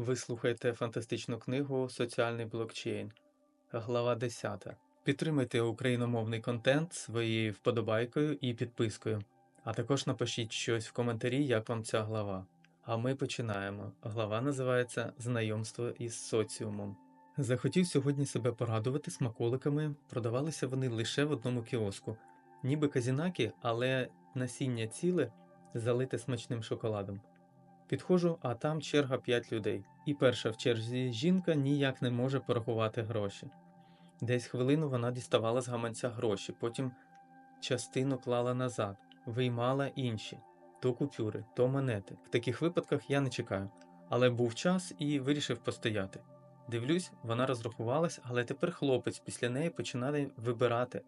Ви слухаєте фантастичну книгу Соціальний блокчейн, глава 10. Підтримайте україномовний контент своєю вподобайкою і підпискою, а також напишіть щось в коментарі, як вам ця глава. А ми починаємо. Глава називається Знайомство із соціумом. Захотів сьогодні себе порадувати смаколиками, продавалися вони лише в одному кіоску, ніби казінаки, але насіння ціле залите смачним шоколадом. Підходжу, а там черга 5 людей. І перша в черзі жінка ніяк не може порахувати гроші. Десь хвилину вона діставала з гаманця гроші, потім частину клала назад, виймала інші то купюри, то монети. В таких випадках я не чекаю, але був час і вирішив постояти. Дивлюсь, вона розрахувалась, але тепер хлопець після неї починає вибирати,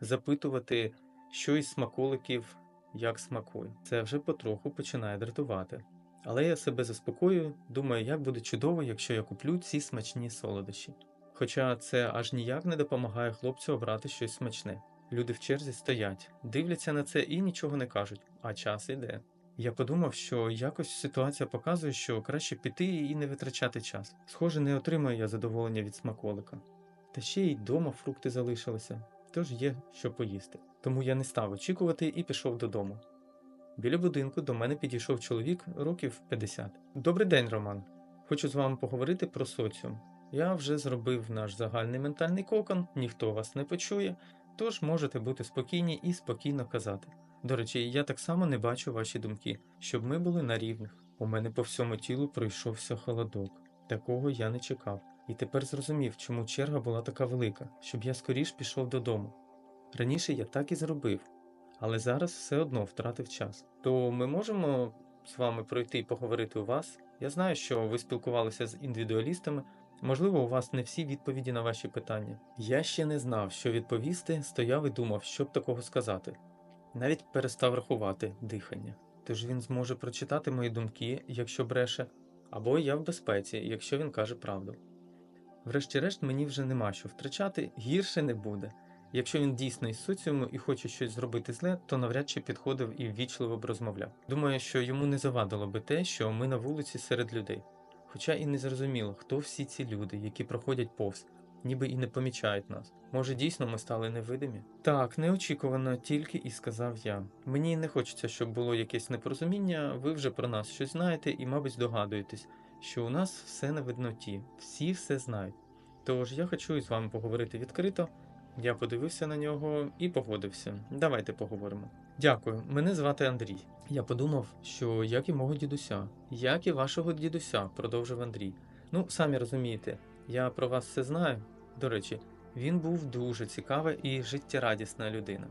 запитувати, що із смаколиків як смакує. Це вже потроху починає дратувати. Але я себе заспокоюю, думаю, як буде чудово, якщо я куплю ці смачні солодощі. Хоча це аж ніяк не допомагає хлопцю обрати щось смачне. Люди в черзі стоять, дивляться на це і нічого не кажуть, а час іде. Я подумав, що якось ситуація показує, що краще піти і не витрачати час. Схоже, не отримаю я задоволення від смаколика. Та ще й дома фрукти залишилися, тож є що поїсти. Тому я не став очікувати і пішов додому. Біля будинку до мене підійшов чоловік років 50. Добрий день, Роман. Хочу з вами поговорити про соціум. Я вже зробив наш загальний ментальний кокон, ніхто вас не почує, тож можете бути спокійні і спокійно казати. До речі, я так само не бачу ваші думки, щоб ми були на рівних. У мене по всьому тілу пройшовся холодок. Такого я не чекав. І тепер зрозумів, чому черга була така велика, щоб я скоріш пішов додому. Раніше я так і зробив, але зараз все одно втратив час. То ми можемо з вами пройти і поговорити у вас. Я знаю, що ви спілкувалися з індивідуалістами. Можливо, у вас не всі відповіді на ваші питання. Я ще не знав, що відповісти, стояв і думав, що б такого сказати. Навіть перестав рахувати дихання. Тож він зможе прочитати мої думки, якщо бреше, або я в безпеці, якщо він каже правду. Врешті-решт, мені вже нема що втрачати, гірше не буде. Якщо він дійсно із соціуму і хоче щось зробити зле, то навряд чи підходив і ввічливо б розмовляв. Думаю, що йому не завадило би те, що ми на вулиці серед людей. Хоча і не зрозуміло, хто всі ці люди, які проходять повз, ніби і не помічають нас. Може, дійсно ми стали невидимі? Так, неочікувано, тільки і сказав я. Мені не хочеться, щоб було якесь непорозуміння, ви вже про нас щось знаєте і, мабуть, здогадуєтесь, що у нас все на видноті, всі все знають. Тож я хочу із вами поговорити відкрито. Я подивився на нього і погодився. Давайте поговоримо. Дякую, мене звати Андрій. Я подумав, що як і мого дідуся, як і вашого дідуся, продовжив Андрій. Ну, самі розумієте, я про вас все знаю. До речі, він був дуже цікава і життєрадісна людина.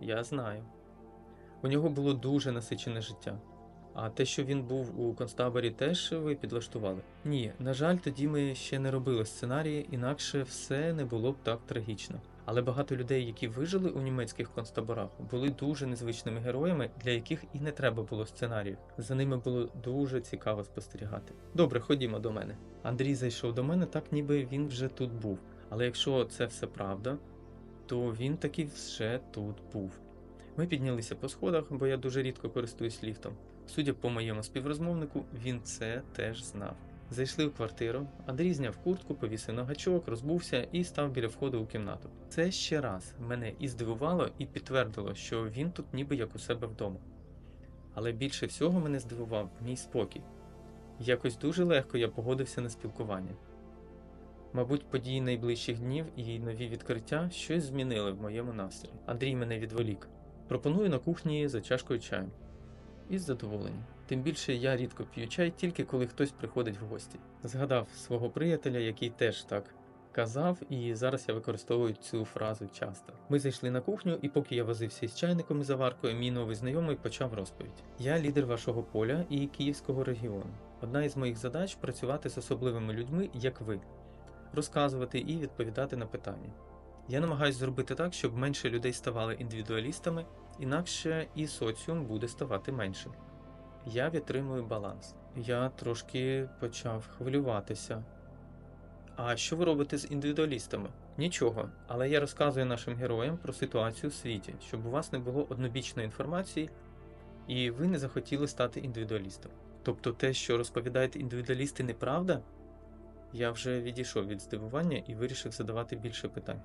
Я знаю. У нього було дуже насичене життя. А те, що він був у концтаборі, теж ви підлаштували? Ні, на жаль, тоді ми ще не робили сценарії, інакше все не було б так трагічно. Але багато людей, які вижили у німецьких концтаборах, були дуже незвичними героями, для яких і не треба було сценаріїв. За ними було дуже цікаво спостерігати. Добре, ходімо до мене. Андрій зайшов до мене, так ніби він вже тут був. Але якщо це все правда, то він таки вже тут був. Ми піднялися по сходах, бо я дуже рідко користуюсь ліфтом. Судя по моєму співрозмовнику, він це теж знав. Зайшли в квартиру, Андрій зняв куртку, повісив на гачок, розбувся і став біля входу у кімнату. Це ще раз мене і здивувало, і підтвердило, що він тут ніби як у себе вдома. Але більше всього мене здивував мій спокій. Якось дуже легко я погодився на спілкування. Мабуть, події найближчих днів і нові відкриття щось змінили в моєму настрої. Андрій мене відволік. Пропоную на кухні за чашкою чаю. Із задоволенням. Тим більше я рідко п'ю чай, тільки коли хтось приходить в гості. Згадав свого приятеля, який теж так казав, і зараз я використовую цю фразу часто. Ми зайшли на кухню, і поки я возився із чайником і заваркою, мій новий знайомий почав розповідь. Я лідер вашого поля і київського регіону. Одна із моїх задач працювати з особливими людьми, як ви, розказувати і відповідати на питання. Я намагаюся зробити так, щоб менше людей ставали індивідуалістами, інакше і соціум буде ставати меншим. Я відтримую баланс. Я трошки почав хвилюватися. А що ви робите з індивідуалістами? Нічого, але я розказую нашим героям про ситуацію в світі, щоб у вас не було однобічної інформації і ви не захотіли стати індивідуалістом. Тобто те, що розповідають індивідуалісти, неправда? Я вже відійшов від здивування і вирішив задавати більше питань.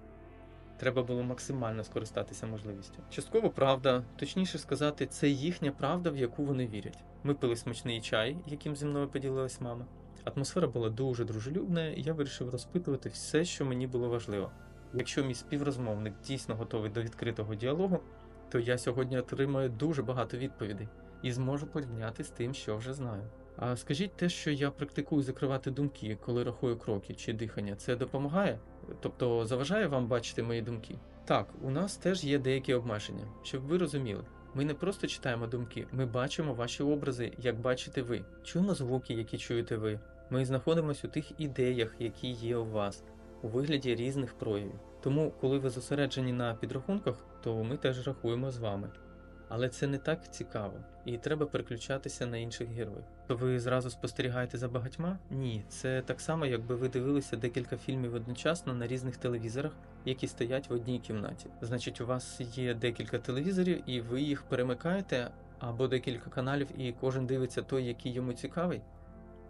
Треба було максимально скористатися можливістю. Частково правда, точніше сказати, це їхня правда, в яку вони вірять. Ми пили смачний чай, яким зі мною поділилась мама. Атмосфера була дуже дружелюбна, і я вирішив розпитувати все, що мені було важливо. Якщо мій співрозмовник дійсно готовий до відкритого діалогу, то я сьогодні отримаю дуже багато відповідей і зможу порівняти з тим, що вже знаю. А скажіть те, що я практикую закривати думки, коли рахую кроки чи дихання, це допомагає? Тобто заважає вам бачити мої думки? Так, у нас теж є деякі обмеження, щоб ви розуміли. Ми не просто читаємо думки, ми бачимо ваші образи, як бачите ви, чуємо звуки, які чуєте ви. Ми знаходимося у тих ідеях, які є у вас, у вигляді різних проявів. Тому, коли ви зосереджені на підрахунках, то ми теж рахуємо з вами. Але це не так цікаво, і треба переключатися на інших героїв. То ви зразу спостерігаєте за багатьма? Ні, це так само, якби ви дивилися декілька фільмів одночасно на різних телевізорах, які стоять в одній кімнаті. Значить, у вас є декілька телевізорів, і ви їх перемикаєте, або декілька каналів, і кожен дивиться той, який йому цікавий.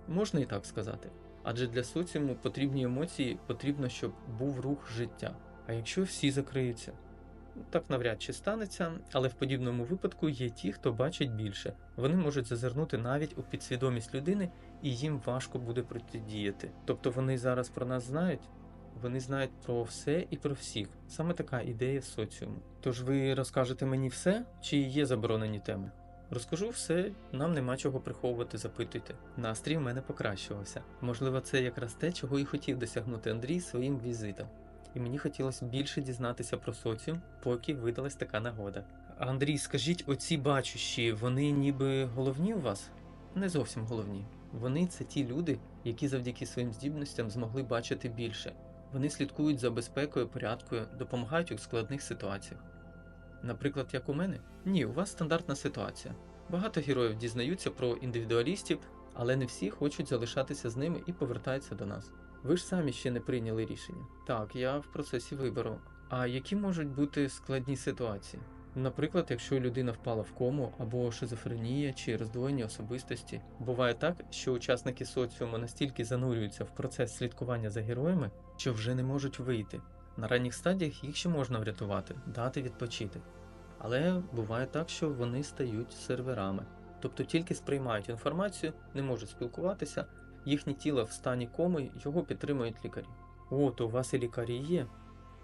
Можна і так сказати. Адже для соціуму потрібні емоції, потрібно, щоб був рух життя. А якщо всі закриються? Так навряд чи станеться, але в подібному випадку є ті, хто бачить більше. Вони можуть зазирнути навіть у підсвідомість людини, і їм важко буде протидіяти. Тобто вони зараз про нас знають, вони знають про все і про всіх. Саме така ідея соціуму. Тож ви розкажете мені все, чи є заборонені теми? Розкажу все, нам нема чого приховувати, запитуйте. Настрій в мене покращувався. Можливо, це якраз те, чого і хотів досягнути Андрій своїм візитом. І мені хотілося більше дізнатися про соціум, поки видалась така нагода. Андрій, скажіть, оці бачущі, вони ніби головні у вас? Не зовсім головні. Вони це ті люди, які завдяки своїм здібностям змогли бачити більше. Вони слідкують за безпекою, порядкою, допомагають у складних ситуаціях. Наприклад, як у мене? Ні, у вас стандартна ситуація. Багато героїв дізнаються про індивідуалістів, але не всі хочуть залишатися з ними і повертаються до нас. Ви ж самі ще не прийняли рішення. Так, я в процесі вибору. А які можуть бути складні ситуації? Наприклад, якщо людина впала в кому або шизофренія чи роздвоєння особистості, буває так, що учасники соціуму настільки занурюються в процес слідкування за героями, що вже не можуть вийти. На ранніх стадіях їх ще можна врятувати, дати відпочити. Але буває так, що вони стають серверами, тобто тільки сприймають інформацію, не можуть спілкуватися, їхнє тіло в стані коми його підтримують лікарі. О, то у вас і лікарі є.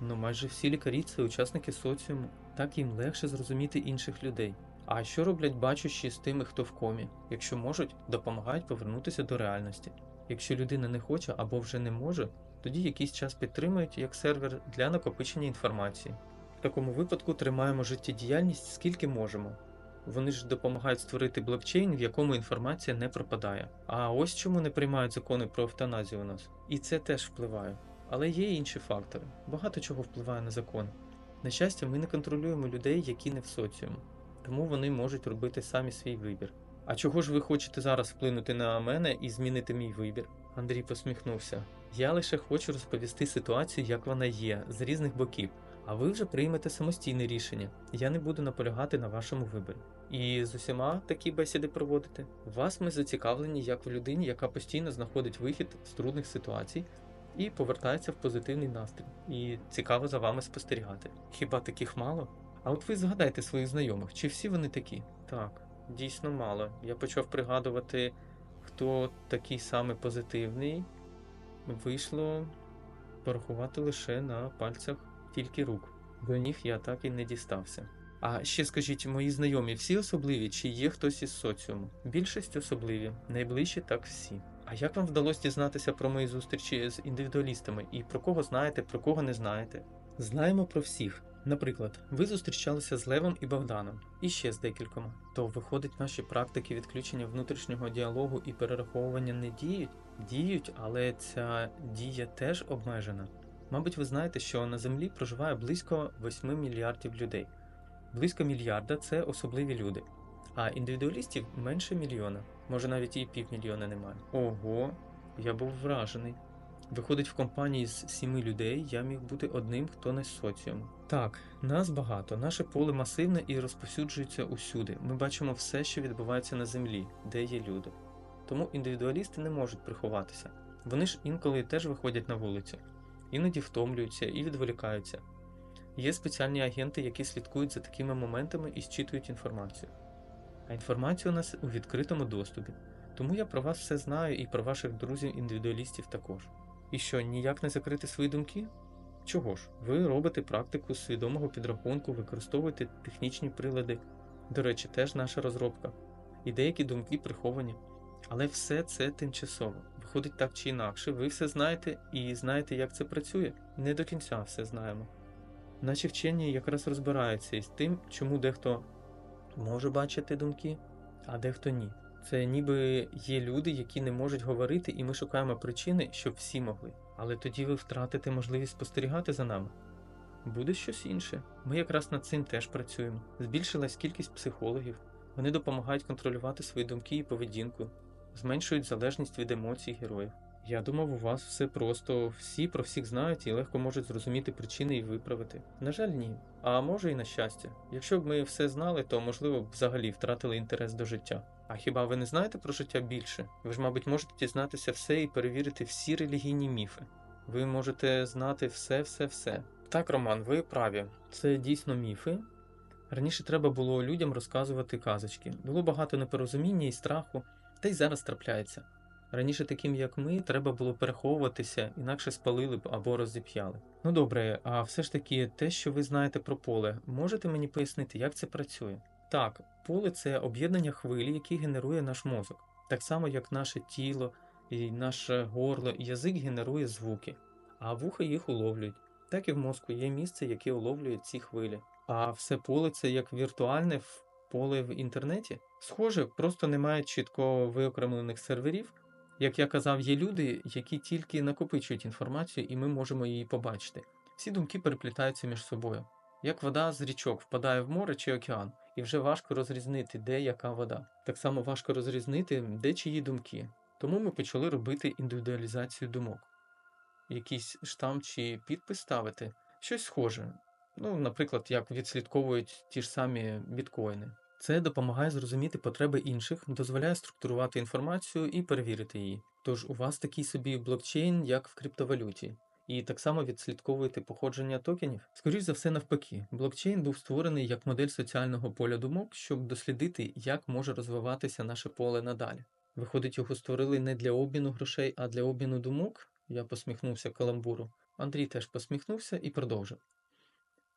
Ну майже всі лікарі це учасники соціуму, так їм легше зрозуміти інших людей. А що роблять бачущі з тими, хто в комі? Якщо можуть, допомагають повернутися до реальності. Якщо людина не хоче або вже не може, тоді якийсь час підтримують як сервер для накопичення інформації. В такому випадку тримаємо життєдіяльність скільки можемо. Вони ж допомагають створити блокчейн, в якому інформація не пропадає. А ось чому не приймають закони про евтаназію у нас. І це теж впливає. Але є інші фактори. Багато чого впливає на закон. На щастя, ми не контролюємо людей, які не в соціумі, тому вони можуть робити самі свій вибір. А чого ж ви хочете зараз вплинути на мене і змінити мій вибір? Андрій посміхнувся. Я лише хочу розповісти ситуацію, як вона є, з різних боків. А ви вже приймете самостійне рішення. Я не буду наполягати на вашому виборі. І з усіма такі бесіди проводити. Вас ми зацікавлені як в людині, яка постійно знаходить вихід з трудних ситуацій і повертається в позитивний настрій. І цікаво за вами спостерігати. Хіба таких мало? А от ви згадайте своїх знайомих, чи всі вони такі? Так, дійсно мало. Я почав пригадувати, хто такий саме позитивний. Вийшло порахувати лише на пальцях тільки рук. До них я так і не дістався. А ще скажіть, мої знайомі всі особливі, чи є хтось із соціуму? Більшість особливі, найближчі так всі. А як вам вдалося дізнатися про мої зустрічі з індивідуалістами і про кого знаєте, про кого не знаєте? Знаємо про всіх. Наприклад, ви зустрічалися з Левом і Богданом, і ще з декількома. То виходить, наші практики відключення внутрішнього діалогу і перераховування не діють? Діють, але ця дія теж обмежена. Мабуть, ви знаєте, що на Землі проживає близько 8 мільярдів людей. Близько мільярда це особливі люди, а індивідуалістів менше мільйона, може навіть і півмільйона немає. Ого, я був вражений. Виходить, в компанії з сіми людей я міг бути одним, хто не з соціуму. Так, нас багато, наше поле масивне і розповсюджується усюди. Ми бачимо все, що відбувається на землі, де є люди. тому індивідуалісти не можуть приховатися. Вони ж інколи теж виходять на вулицю, іноді втомлюються і відволікаються. Є спеціальні агенти, які слідкують за такими моментами і зчитують інформацію. А інформація у нас у відкритому доступі, тому я про вас все знаю і про ваших друзів-індивідуалістів також. І що, ніяк не закрити свої думки? Чого ж? Ви робите практику свідомого підрахунку, використовуєте технічні прилади. До речі, теж наша розробка. І деякі думки приховані. Але все це тимчасово. Виходить так чи інакше, ви все знаєте і знаєте, як це працює. Не до кінця все знаємо. Наші вчені якраз розбираються із тим, чому дехто може бачити думки, а дехто ні. Це ніби є люди, які не можуть говорити, і ми шукаємо причини, щоб всі могли. Але тоді ви втратите можливість спостерігати за нами. Буде щось інше. Ми якраз над цим теж працюємо. Збільшилась кількість психологів. Вони допомагають контролювати свої думки і поведінку, зменшують залежність від емоцій героїв. Я думав, у вас все просто всі про всіх знають і легко можуть зрозуміти причини і виправити. На жаль, ні. А може і на щастя. Якщо б ми все знали, то можливо б взагалі втратили інтерес до життя. А хіба ви не знаєте про життя більше? Ви ж, мабуть, можете дізнатися все і перевірити всі релігійні міфи. Ви можете знати все, все, все. Так, Роман, ви праві. Це дійсно міфи. Раніше треба було людям розказувати казочки. Було багато непорозуміння і страху, та й зараз трапляється. Раніше таким, як ми, треба було переховуватися, інакше спалили б або розіп'яли. Ну добре, а все ж таки, те, що ви знаєте про поле, можете мені пояснити, як це працює? Так, поле це об'єднання хвилі, які генерує наш мозок, так само як наше тіло, і наше горло, і язик генерує звуки, а вуха їх уловлюють. Так і в мозку є місце, яке уловлює ці хвилі. А все поле це як віртуальне поле в інтернеті. Схоже, просто немає чітко виокремлених серверів. Як я казав, є люди, які тільки накопичують інформацію, і ми можемо її побачити. Всі думки переплітаються між собою. Як вода з річок впадає в море чи океан, і вже важко розрізнити, де яка вода. Так само важко розрізнити, де чиї думки. Тому ми почали робити індивідуалізацію думок. Якийсь штамп чи підпис ставити, щось схоже. Ну, наприклад, як відслідковують ті ж самі біткоїни. Це допомагає зрозуміти потреби інших, дозволяє структурувати інформацію і перевірити її. Тож у вас такий собі блокчейн, як в криптовалюті, і так само відслідковуєте походження токенів. Скоріш за все, навпаки, блокчейн був створений як модель соціального поля думок, щоб дослідити, як може розвиватися наше поле надалі. Виходить, його створили не для обміну грошей, а для обміну думок. Я посміхнувся каламбуру. Андрій теж посміхнувся і продовжив.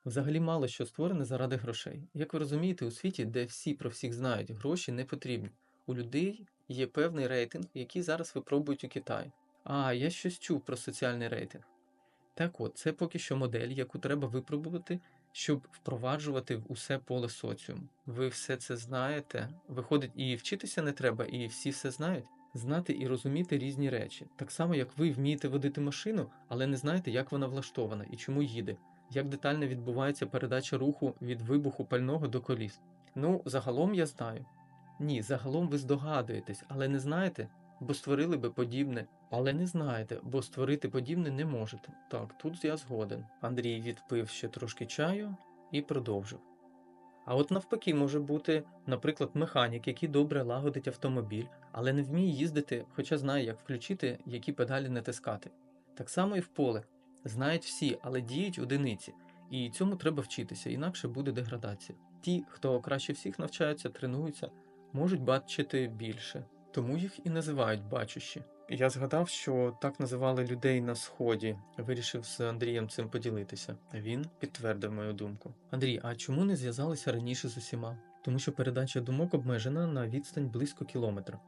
Взагалі мало що створене заради грошей. Як ви розумієте, у світі, де всі про всіх знають, гроші не потрібні. У людей є певний рейтинг, який зараз випробують у Китаї. А, я щось чув про соціальний рейтинг. Так от, це поки що модель, яку треба випробувати, щоб впроваджувати в усе поле соціуму. Ви все це знаєте. Виходить, і вчитися не треба, і всі все знають. Знати і розуміти різні речі. Так само, як ви вмієте водити машину, але не знаєте, як вона влаштована і чому їде як детально відбувається передача руху від вибуху пального до коліс. Ну, загалом я знаю. Ні, загалом ви здогадуєтесь, але не знаєте, бо створили би подібне. Але не знаєте, бо створити подібне не можете. Так, тут я згоден. Андрій відпив ще трошки чаю і продовжив. А от навпаки може бути, наприклад, механік, який добре лагодить автомобіль, але не вміє їздити, хоча знає, як включити, які педалі натискати. Так само і в поле. Знають всі, але діють одиниці, і цьому треба вчитися, інакше буде деградація. Ті, хто краще всіх навчаються, тренуються, можуть бачити більше, тому їх і називають бачущі. Я згадав, що так називали людей на сході. Вирішив з Андрієм цим поділитися. Він підтвердив мою думку. Андрій, а чому не зв'язалися раніше з усіма? Тому що передача думок обмежена на відстань близько кілометра.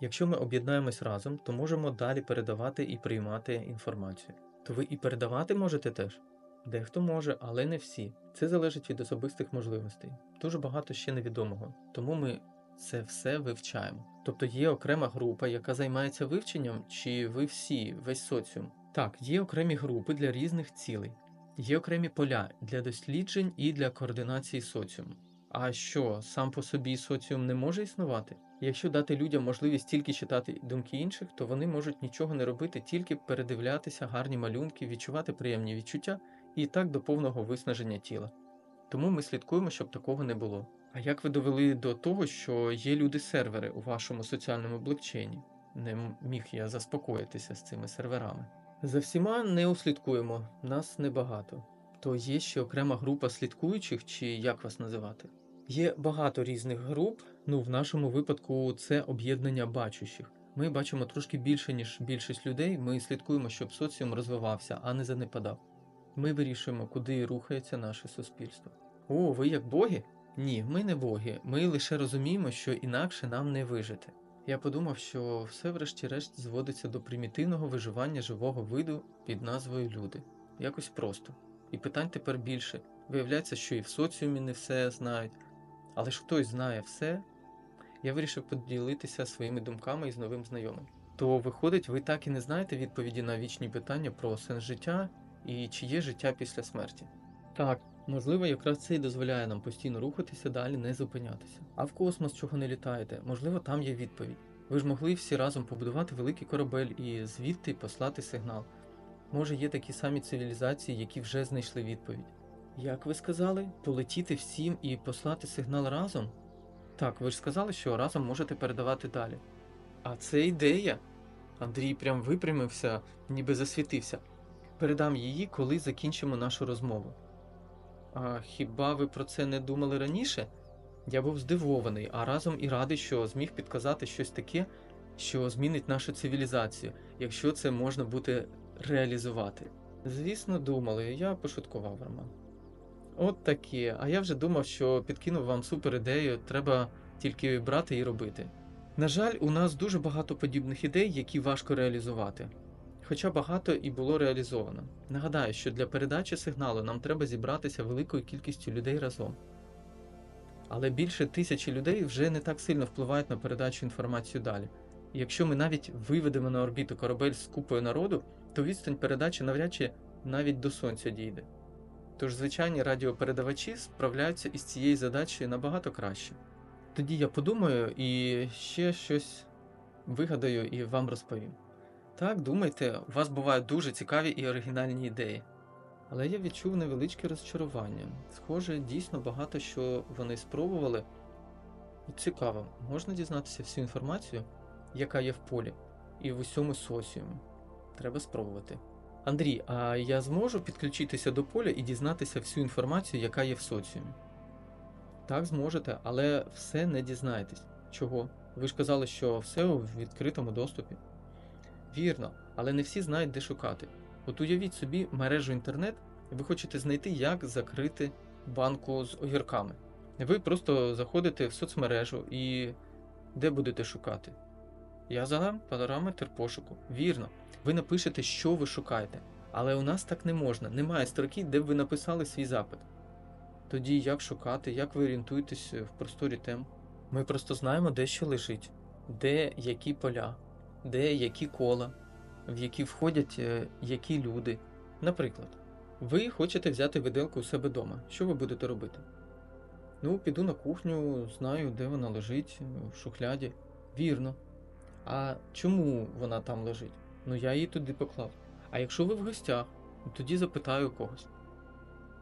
Якщо ми об'єднаємось разом, то можемо далі передавати і приймати інформацію. То ви і передавати можете теж? Дехто може, але не всі. Це залежить від особистих можливостей. Дуже багато ще невідомого. Тому ми це все вивчаємо. Тобто є окрема група, яка займається вивченням, чи ви всі, весь соціум? Так, є окремі групи для різних цілей. Є окремі поля для досліджень і для координації соціуму. А що, сам по собі соціум не може існувати? Якщо дати людям можливість тільки читати думки інших, то вони можуть нічого не робити, тільки передивлятися гарні малюнки, відчувати приємні відчуття і так до повного виснаження тіла. Тому ми слідкуємо, щоб такого не було. А як ви довели до того, що є люди-сервери у вашому соціальному блокчейні? Не міг я заспокоїтися з цими серверами. За всіма не услідкуємо, нас небагато. То є ще окрема група слідкуючих, чи як вас називати? Є багато різних груп. Ну, в нашому випадку це об'єднання бачущих. Ми бачимо трошки більше, ніж більшість людей. Ми слідкуємо, щоб соціум розвивався, а не занепадав. Ми вирішуємо, куди рухається наше суспільство. О, ви як боги? Ні, ми не боги. Ми лише розуміємо, що інакше нам не вижити. Я подумав, що все врешті-решт зводиться до примітивного виживання живого виду під назвою люди. Якось просто. І питань тепер більше. Виявляється, що і в соціумі не все знають. Але ж хтось знає все. Я вирішив поділитися своїми думками із новим знайомим. То виходить, ви так і не знаєте відповіді на вічні питання про сенс життя і чи є життя після смерті. Так, можливо, якраз це і дозволяє нам постійно рухатися далі, не зупинятися. А в космос чого не літаєте? Можливо, там є відповідь. Ви ж могли всі разом побудувати великий корабель і звідти послати сигнал. Може, є такі самі цивілізації, які вже знайшли відповідь. Як ви сказали, полетіти всім і послати сигнал разом? Так, ви ж сказали, що разом можете передавати далі. А це ідея. Андрій прям випрямився, ніби засвітився. Передам її, коли закінчимо нашу розмову. А хіба ви про це не думали раніше? Я був здивований, а разом і радий, що зміг підказати щось таке, що змінить нашу цивілізацію, якщо це можна буде реалізувати. Звісно, думали, я пошуткував Роман. От таке. А я вже думав, що підкинув вам супер ідею, треба тільки брати і робити. На жаль, у нас дуже багато подібних ідей, які важко реалізувати. Хоча багато і було реалізовано. Нагадаю, що для передачі сигналу нам треба зібратися великою кількістю людей разом. Але більше тисячі людей вже не так сильно впливають на передачу інформації далі. Якщо ми навіть виведемо на орбіту корабель з купою народу, то відстань передачі навряд чи навіть до сонця дійде. Тож звичайні радіопередавачі справляються із цією задачею набагато краще. Тоді я подумаю і ще щось вигадаю і вам розповім. Так, думайте, у вас бувають дуже цікаві і оригінальні ідеї. Але я відчув невеличке розчарування. Схоже, дійсно багато що вони спробували. І цікаво, можна дізнатися всю інформацію, яка є в полі, і в усьому соціумі. Треба спробувати. Андрій, а я зможу підключитися до поля і дізнатися всю інформацію, яка є в соціумі? Так, зможете, але все не дізнаєтесь. Чого? Ви ж казали, що все у відкритому доступі. Вірно, але не всі знають, де шукати. От уявіть собі мережу інтернет, і ви хочете знайти, як закрити банку з огірками. Ви просто заходите в соцмережу і де будете шукати? Я задам параметр пошуку. Вірно, ви напишете, що ви шукаєте. Але у нас так не можна. Немає строки, де б ви написали свій запит. Тоді як шукати, як ви орієнтуєтесь в просторі тем? Ми просто знаємо, де що лежить, де які поля, де які кола, в які входять е, які люди. Наприклад, ви хочете взяти виделку у себе вдома. Що ви будете робити? Ну, піду на кухню, знаю, де вона лежить, в шухляді. Вірно. А чому вона там лежить? Ну я її туди поклав. А якщо ви в гостях, тоді запитаю когось.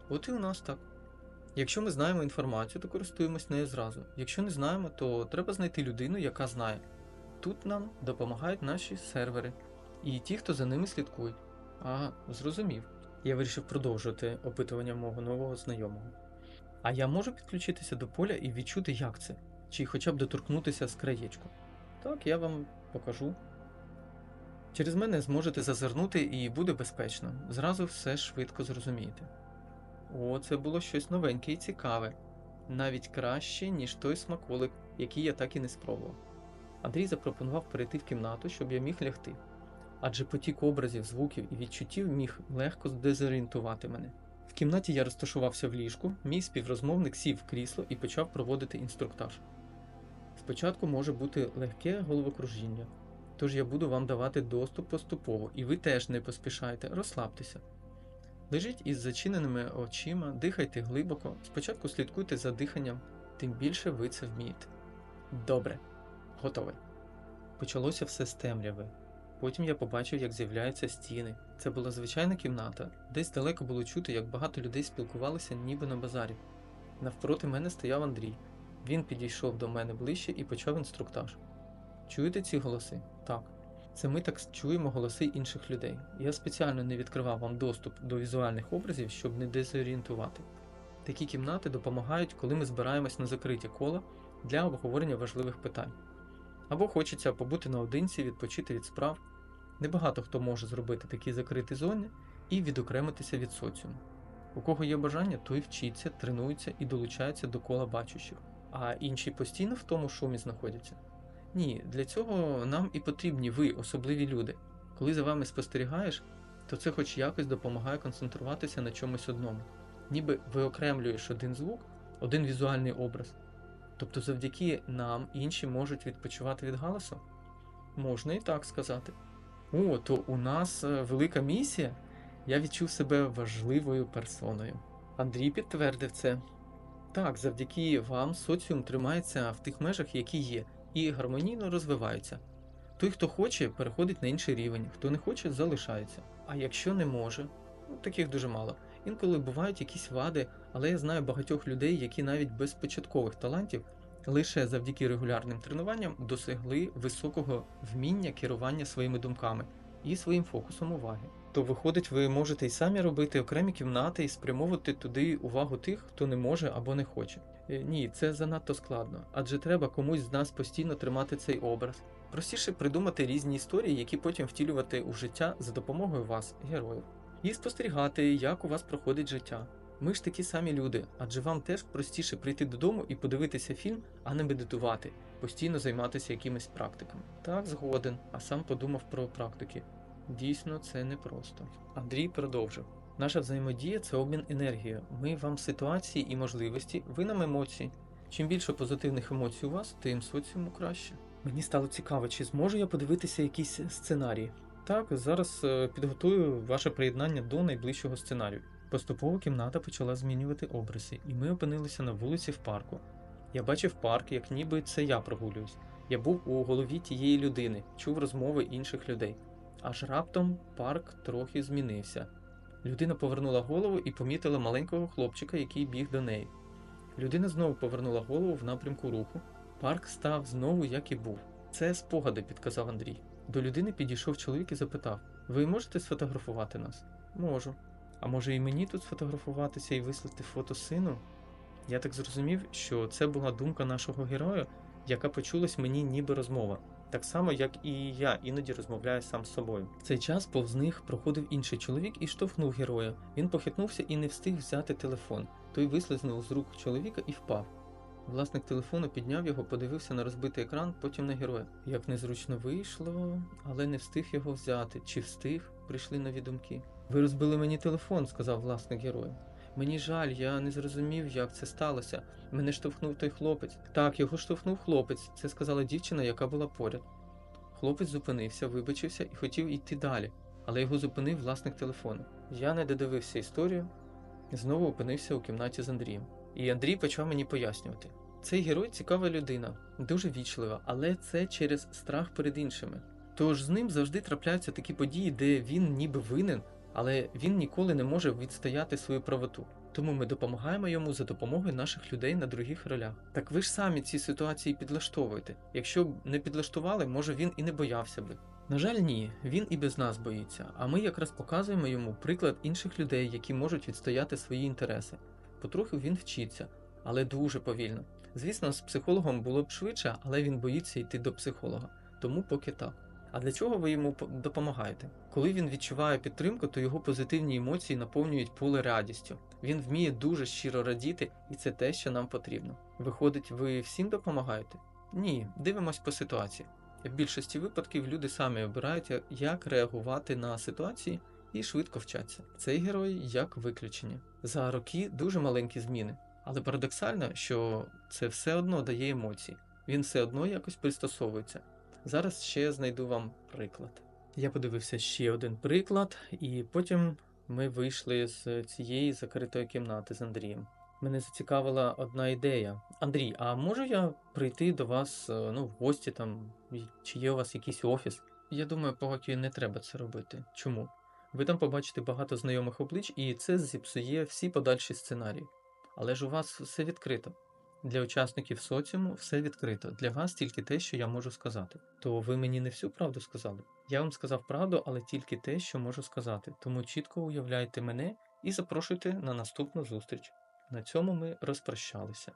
От і у нас так. Якщо ми знаємо інформацію, то користуємось нею зразу. Якщо не знаємо, то треба знайти людину, яка знає. Тут нам допомагають наші сервери і ті, хто за ними слідкують. А, зрозумів. Я вирішив продовжувати опитування мого нового знайомого. А я можу підключитися до поля і відчути, як це, чи хоча б доторкнутися з краєчку. Так, я вам покажу. Через мене зможете зазирнути і буде безпечно. Зразу все швидко зрозумієте. О, це було щось новеньке і цікаве. Навіть краще, ніж той смаколик, який я так і не спробував. Андрій запропонував перейти в кімнату, щоб я міг лягти. Адже потік образів, звуків і відчуттів міг легко дезорієнтувати мене. В кімнаті я розташувався в ліжку, мій співрозмовник сів в крісло і почав проводити інструктаж. Спочатку може бути легке головокружіння, тож я буду вам давати доступ поступово, і ви теж не поспішайте, розслабтеся. Лежіть із зачиненими очима, дихайте глибоко, спочатку слідкуйте за диханням, тим більше ви це вмієте. Добре, готовий. Почалося все з темряви. Потім я побачив, як з'являються стіни. Це була звичайна кімната, десь далеко було чути, як багато людей спілкувалися ніби на базарі. Навпроти мене стояв Андрій. Він підійшов до мене ближче і почав інструктаж. Чуєте ці голоси? Так. Це ми так чуємо голоси інших людей. Я спеціально не відкривав вам доступ до візуальних образів, щоб не дезорієнтувати. Такі кімнати допомагають, коли ми збираємось на закриті кола для обговорення важливих питань. Або хочеться побути наодинці, відпочити від справ. Небагато хто може зробити такі закриті зони і відокремитися від соціуму. У кого є бажання, той вчиться, тренується і долучається до кола бачущих, а інші постійно в тому шумі знаходяться. Ні, для цього нам і потрібні ви, особливі люди. Коли за вами спостерігаєш, то це хоч якось допомагає концентруватися на чомусь одному. Ніби виокремлюєш один звук, один візуальний образ. Тобто завдяки нам інші можуть відпочивати від галасу? Можна і так сказати. О, то у нас е, велика місія. Я відчув себе важливою персоною. Андрій підтвердив це. Так, завдяки вам соціум тримається в тих межах, які є, і гармонійно розвивається. Той, хто хоче, переходить на інший рівень, хто не хоче, залишається. А якщо не може, ну таких дуже мало. Інколи бувають якісь вади, але я знаю багатьох людей, які навіть без початкових талантів лише завдяки регулярним тренуванням досягли високого вміння керування своїми думками і своїм фокусом уваги. То виходить, ви можете й самі робити окремі кімнати і спрямовувати туди увагу тих, хто не може або не хоче. Е, Ні, це занадто складно, адже треба комусь з нас постійно тримати цей образ. Простіше придумати різні історії, які потім втілювати у життя за допомогою вас, героїв, і спостерігати, як у вас проходить життя. Ми ж такі самі люди, адже вам теж простіше прийти додому і подивитися фільм, а не медитувати, постійно займатися якимись практиками. Так, згоден, а сам подумав про практики. Дійсно, це непросто. Андрій продовжив. Наша взаємодія це обмін енергією. Ми вам ситуації і можливості, ви нам емоції. Чим більше позитивних емоцій у вас, тим соціуму краще. Мені стало цікаво, чи зможу я подивитися якісь сценарії. Так, зараз е, підготую ваше приєднання до найближчого сценарію. Поступово кімната почала змінювати обриси, і ми опинилися на вулиці в парку. Я бачив парк, як ніби це я прогулююсь. Я був у голові тієї людини, чув розмови інших людей. Аж раптом парк трохи змінився. Людина повернула голову і помітила маленького хлопчика, який біг до неї. Людина знову повернула голову в напрямку руху. Парк став знову, як і був. Це спогади, підказав Андрій. До людини підійшов чоловік і запитав: Ви можете сфотографувати нас? Можу. А може і мені тут сфотографуватися і вислати фото сину? Я так зрозумів, що це була думка нашого героя, яка почулась мені ніби розмова. Так само, як і я іноді розмовляю сам з собою. В цей час повз них проходив інший чоловік і штовхнув героя. Він похитнувся і не встиг взяти телефон. Той вислизнув з рук чоловіка і впав. Власник телефону підняв його, подивився на розбитий екран, потім на героя. Як незручно вийшло, але не встиг його взяти. Чи встиг? Прийшли нові думки. Ви розбили мені телефон, сказав власник героя. Мені жаль, я не зрозумів, як це сталося. Мене штовхнув той хлопець. Так, його штовхнув хлопець, це сказала дівчина, яка була поряд. Хлопець зупинився, вибачився і хотів йти далі, але його зупинив власник телефону. Я не додивився історію, знову опинився у кімнаті з Андрієм. І Андрій почав мені пояснювати. Цей герой цікава людина, дуже вічлива, але це через страх перед іншими. Тож з ним завжди трапляються такі події, де він ніби винен, але він ніколи не може відстояти свою правоту. Тому ми допомагаємо йому за допомогою наших людей на других ролях. Так ви ж самі ці ситуації підлаштовуєте. Якщо б не підлаштували, може він і не боявся би. На жаль, ні, він і без нас боїться, а ми якраз показуємо йому приклад інших людей, які можуть відстояти свої інтереси. Потроху він вчиться, але дуже повільно. Звісно, з психологом було б швидше, але він боїться йти до психолога, тому поки так. А для чого ви йому допомагаєте? Коли він відчуває підтримку, то його позитивні емоції наповнюють поле радістю. Він вміє дуже щиро радіти, і це те, що нам потрібно. Виходить, ви всім допомагаєте? Ні, дивимось по ситуації. В більшості випадків люди самі обирають, як реагувати на ситуації і швидко вчаться. Цей герой як виключення. За роки дуже маленькі зміни, але парадоксально, що це все одно дає емоції. Він все одно якось пристосовується. Зараз ще знайду вам приклад. Я подивився ще один приклад, і потім ми вийшли з цієї закритої кімнати з Андрієм. Мене зацікавила одна ідея. Андрій, а можу я прийти до вас е, ну, в гості там, чи є у вас якийсь офіс? Я думаю, поки не треба це робити. Чому? Ви там побачите багато знайомих облич, і це зіпсує всі подальші сценарії. Але ж у вас все відкрито. Для учасників соціуму все відкрито. Для вас тільки те, що я можу сказати. То ви мені не всю правду сказали. Я вам сказав правду, але тільки те, що можу сказати. Тому чітко уявляйте мене і запрошуйте на наступну зустріч. На цьому ми розпрощалися.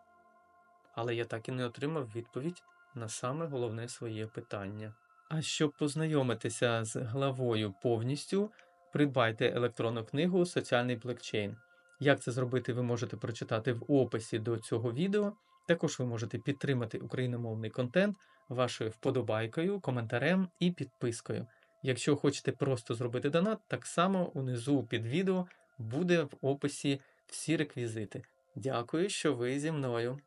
Але я так і не отримав відповідь на саме головне своє питання. А щоб познайомитися з главою повністю, придбайте електронну книгу Соціальний блокчейн. Як це зробити, ви можете прочитати в описі до цього відео. Також ви можете підтримати україномовний контент вашою вподобайкою, коментарем і підпискою. Якщо хочете просто зробити донат, так само унизу під відео буде в описі всі реквізити. Дякую, що ви зі мною.